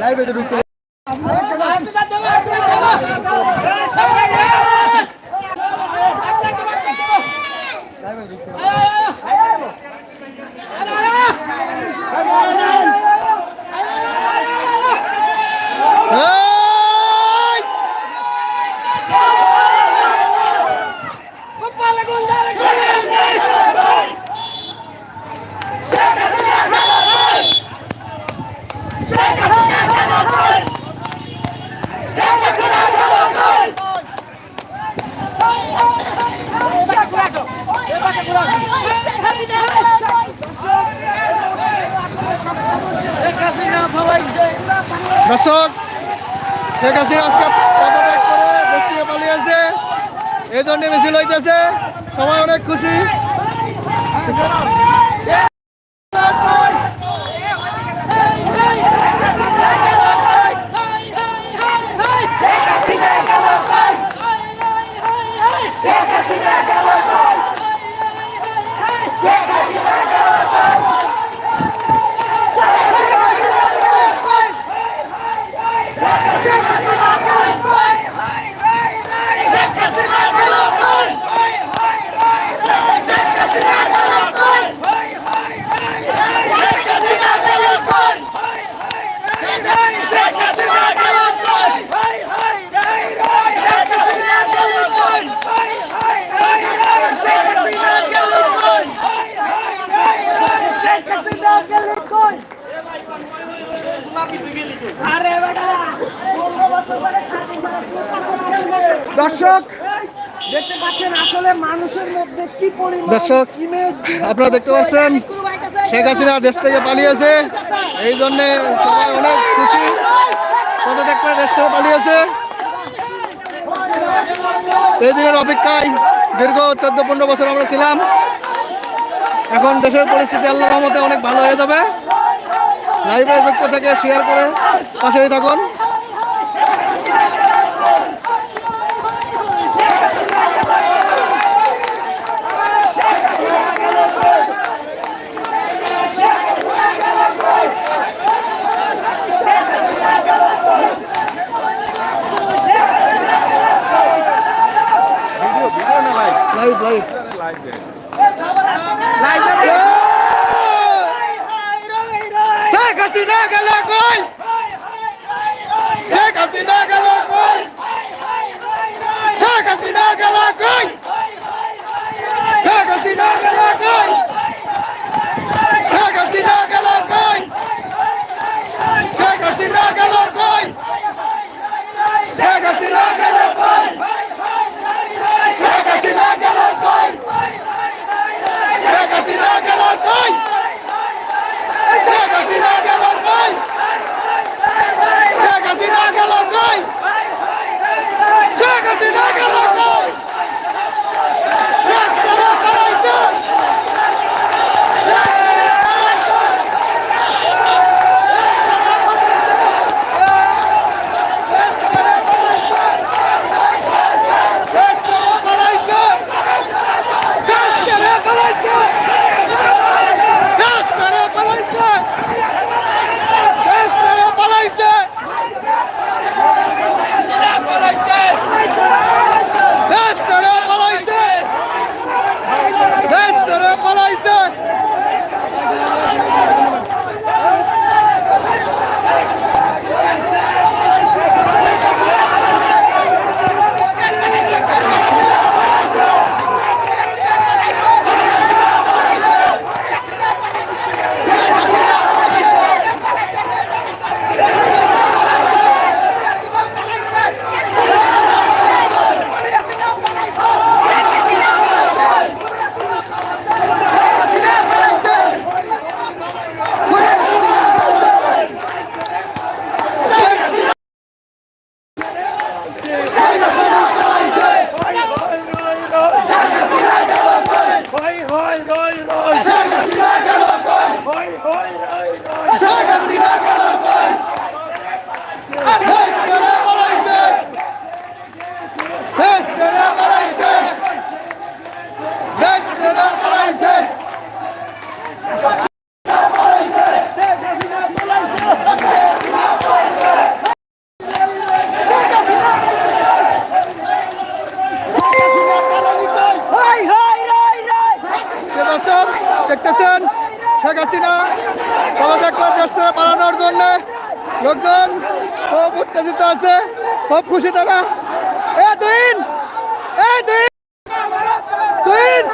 লাইভে তো ঢুকতে দর্শক, শেখ হাসিনা আজকে পদত্যাগ করে দেশ থেকে পালিয়েছে এই জন্য মিছিল হইতেছে। সবাই অনেক খুশি। দর্শক দেখতে পাচ্ছেন আসলে মানুষের মধ্যে কি পরিমাণ দর্শক, আপনারা দেখতে পাচ্ছেন শেখ হাসিনা দেশ থেকে পালিয়েছে। এই জন্য সবাই অনেক খুশি। পদত্যাগ করে দেশ থেকে পালিয়েছে। এই দিনের অপেক্ষায় দীর্ঘ চোদ্দ পনেরো বছর আমরা ছিলাম। এখন দেশের পরিস্থিতি আল্লাহ রহমতে অনেক ভালো হয়ে যাবে। লাইভে যুক্ত থেকে শেয়ার করে পাশেই থাকুন। লাইভ লাইভ শেখ হাসিনা পদত্যাগ করে দেশ পালানোর জন্য লোকজন খুব উত্তেজিত আছে, খুব খুশি তারা এ তুইন এ তুইন তুইন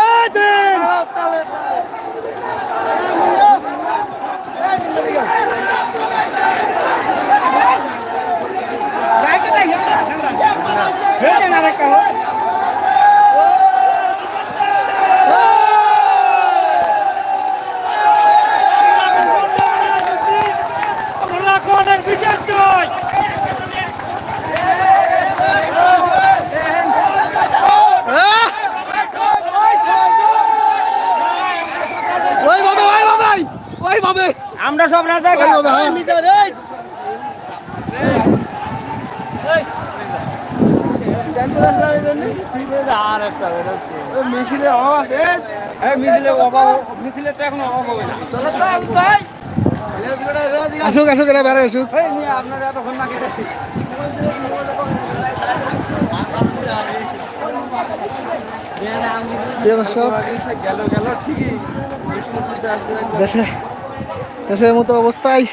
এ তুইন আহ! ওই ভাবে ওই ভাবে ওই ভাবে আমরা সব রাজা ওই ভাবে হ্যাঁ দেশের মতো অবস্থায়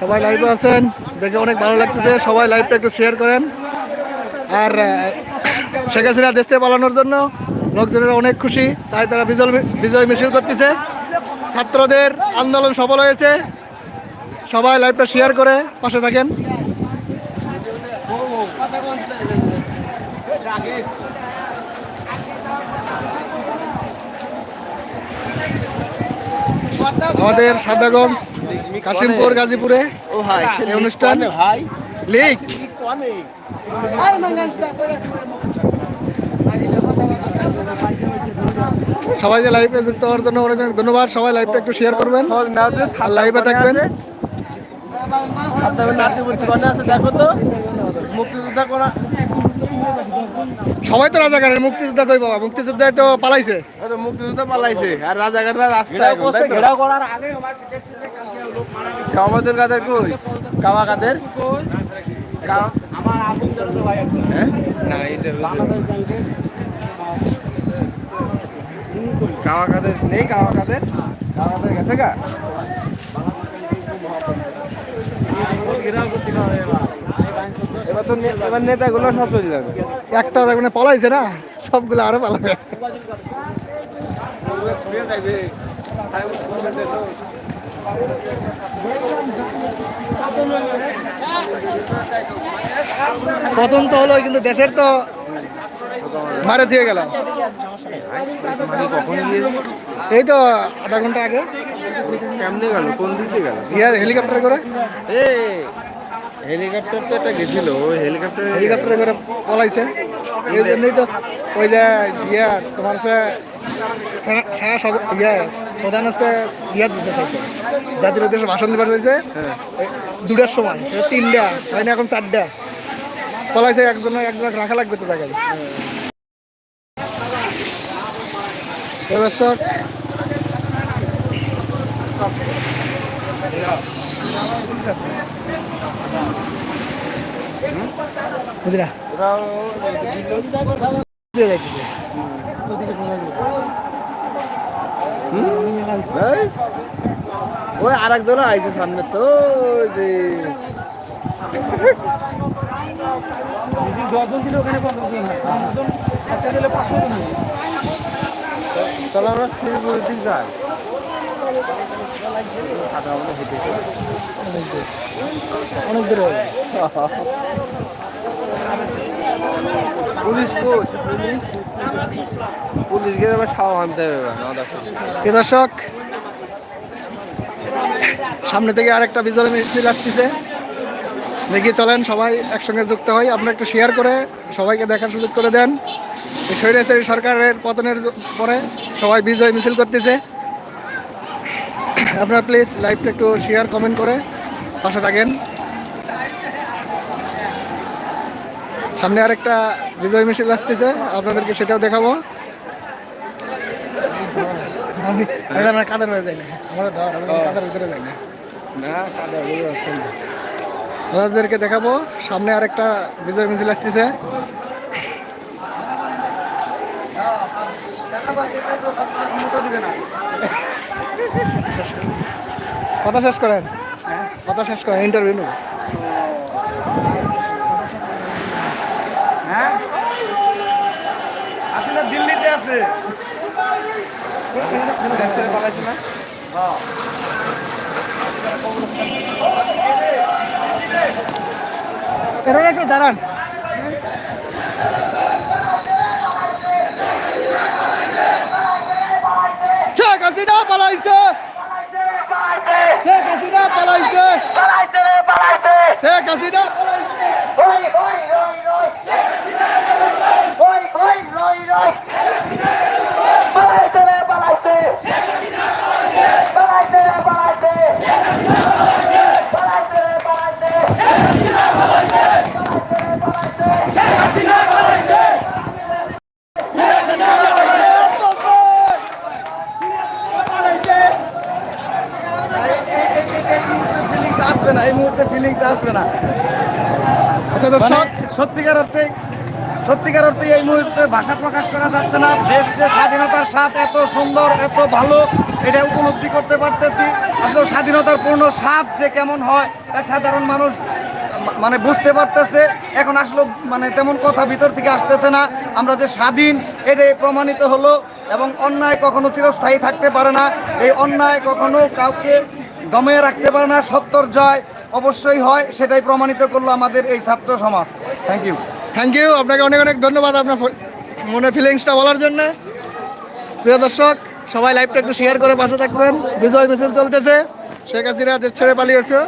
সবাই লাইভে আছেন। দেখে অনেক ভালো লাগতেছে। সবাই লাইভটা একটু শেয়ার করেন। আর শেখ হাসিনা দেশ থেকে পালানোর জন্য লোকজনের অনেক খুশি তাই তারা বিজয় বিজয় মিছিল করতেছে। ছাত্রদের আন্দোলন সফল হয়েছে। সবাই লাইভটা শেয়ার করে পাশে থাকেন। আমাদের সাদাগঞ্জ কাশিমপুর গাজীপুরে এই অনুষ্ঠান। ভাই লিক কোনে সবাই যে লাইভে যুক্ত হওয়ার জন্য অনেক অনেক ধন্যবাদ। সবাই লাইভটা একটু শেয়ার করবেন। আর লাইভে থাকবেন। সবাই তো রাজাকারের মুক্তিযোদ্ধা কই বাবা? মুক্তিযোদ্ধা তো পালাইছে। মুক্তিযোদ্ধা পালাইছে। আর রাজাঘাটরা রাস্তায় ঘেরাও করার আগে কাদের কই? কাওয়া কাদের? এটা কাওয়া কাদের নেই কাওয়া কাদের কাওয়া কাদের গেছে গা? এবার তো নে- এবার নেতাগুলো সব চলে যাবে। একটা মানে পলাইছে না? সবগুলো আরও পালাবে। পতন তো হলো কিন্তু দেশের তো মারে দিয়ে গেল। এই তো আধা ঘণ্টা আগে। কেমনে গেল? কোন দিক দিয়ে গেল? ইয়ার হেলিকপ্টার করে। এ হেলিকপ্টার তো একটা গেছিল হেলিকপ্টার হেলিকপ্টারে করে পলাইছে। এই জন্যই তো ওই যে ইয়া তোমার সেনা- সেনা সব ইয়া প্রধান হচ্ছে ইয়া দিতে চাইছে। জাতির উদ্দেশ্যে ভাষণ দিবার এই দুটার সময় তিনটা হয় না এখন চারটা। পলাইছে একজন একজন রাখা লাগবে তো জায়গায়। বুঝলা? ওই আর এক দল আইছে সামনে তো যে। চলো আমরা শিলিগুড়ির দিক যাই। অনেক দূরে পুলিশ কোচ পুলিশ। পুলিশ গেলে আবার সাও আনতে হবে দর্শক? সামনে থেকে আরেকটা বিজয় মিছিল আসতেছে। দেখি চলেন, সবাই একসঙ্গে যুক্ত হয় আপনারা একটু শেয়ার করে সবাইকে দেখার সুযোগ করে দেন। স্বৈরাচারী সরকারের পতনের পরে সবাই বিজয় মিছিল করতেছে। আপনারা প্লিজ লাইভটা একটু শেয়ার কমেন্ট করে পাশে থাকেন। সামনে আরেকটা বিজয় মিছিল আসতেছে। আপনাদেরকে সেটাও দেখাবো। আমার কাদের যায় না। আমার ধর আমি কাদের ভিতরে যাই না। দেখাবো সামনে আরেকটা বিজয় মিছিল আসতেছে। কথা শেষ করেন। কথা শেষ করেন ইন্টারভিউ নেব। হ্যাঁ? আসলে দিল্লিতে আছে। পালাইছে একটু দাঁড়ান। পালাইছে। আসবে না এই মুহূর্তে ফিলিংস আসবে না। আচ্ছা মানে দর্শক সত্যিকার সত্যিকার অর্থে এই মুহূর্তে ভাষা প্রকাশ করা যাচ্ছে না। দেশ যে স্বাধীনতার স্বাদ এত সুন্দর, এত ভালো, এটা উপলব্ধি করতে পারতেছি। আসলে স্বাধীনতার পূর্ণ স্বাদ যে কেমন হয়, তা সাধারণ মানুষ মানে বুঝতে পারতেছে। এখন আসলে মানে তেমন কথা ভিতর থেকে আসতেছে না। আমরা যে স্বাধীন, এটাই প্রমাণিত হলো এবং অন্যায় কখনো চিরস্থায়ী থাকতে পারে না। এই অন্যায় কখনো কাউকে দমিয়ে রাখতে পারে না। সত্তর জয় অবশ্যই হয়, সেটাই প্রমাণিত করল আমাদের এই ছাত্র সমাজ। থ্যাংক ইউ থ্যাংক ইউ আপনাকে অনেক অনেক ধন্যবাদ আপনার মনে ফিলিংসটা বলার জন্য। প্রিয় দর্শক, সবাই লাইভটা একটু শেয়ার করে পাশে থাকবেন। বিজয় মিছিল চলতেছে। শেখ হাসিনা দেশ ছেড়ে পালিয়েছে।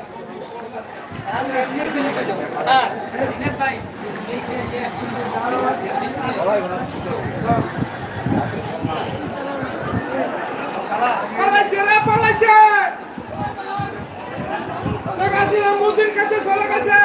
মোদির কাছে চলে গেছে।